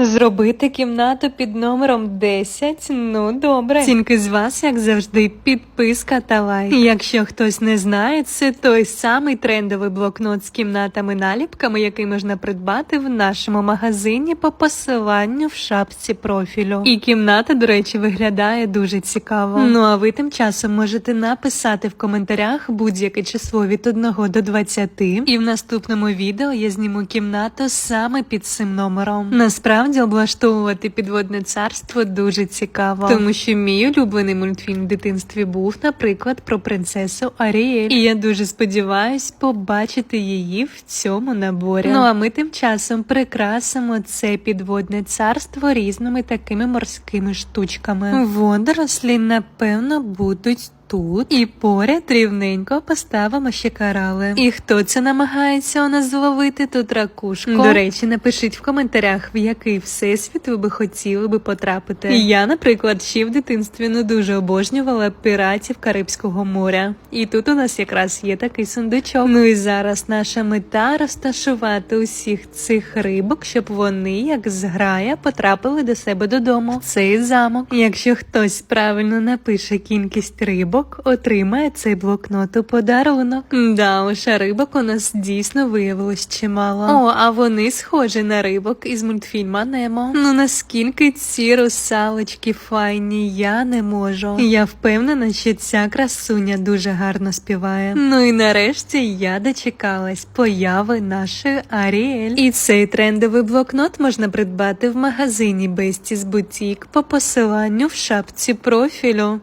Зробити кімнату під номером 10? Ну добре. Цінки з вас, як завжди, підписка та лайк. Якщо хтось не знає, це той самий трендовий блокнот з кімнатами-наліпками, який можна придбати в нашому магазині по посиланню в шапці профілю. І кімната, до речі, виглядає дуже цікаво. Ну а ви тим часом можете написати в коментарях будь-яке число від 1 до 20, і в наступному відео я зніму кімнату саме під цим номером. Насправді облаштовувати підводне царство дуже цікаво, тому що мій улюблений мультфільм в дитинстві був, наприклад, про принцесу Аріель. І я дуже сподіваюсь побачити її в цьому наборі. Ну а ми тим часом прикрасимо це підводне царство різними такими морськими штучками. Водорослі, напевно, будуть. Тут і поряд рівненько поставимо ще карали. І хто це намагається у нас зловити тут ракушку? До речі, напишіть в коментарях, в який всесвіт ви би хотіли би потрапити. Я, наприклад, ще в дитинстві не дуже обожнювала піратів Карибського моря. І тут у нас якраз є такий сундучок. Ну і зараз наша мета розташувати усіх цих рибок, щоб вони, як зграя, потрапили до себе додому. Цей замок. Якщо хтось правильно напише кількість рибок, отримає цей блокнот у подарунок. Да, уж рибок у нас дійсно виявилось чимало. О, а вони схожі на рибок із мультфільма Немо. Ну наскільки ці русалочки файні, я не можу. Я впевнена, що ця красуня дуже гарно співає. Ну і нарешті я дочекалась появи нашої Аріель. І цей трендовий блокнот можна придбати в магазині Besties Boutique по посиланню в шапці профілю.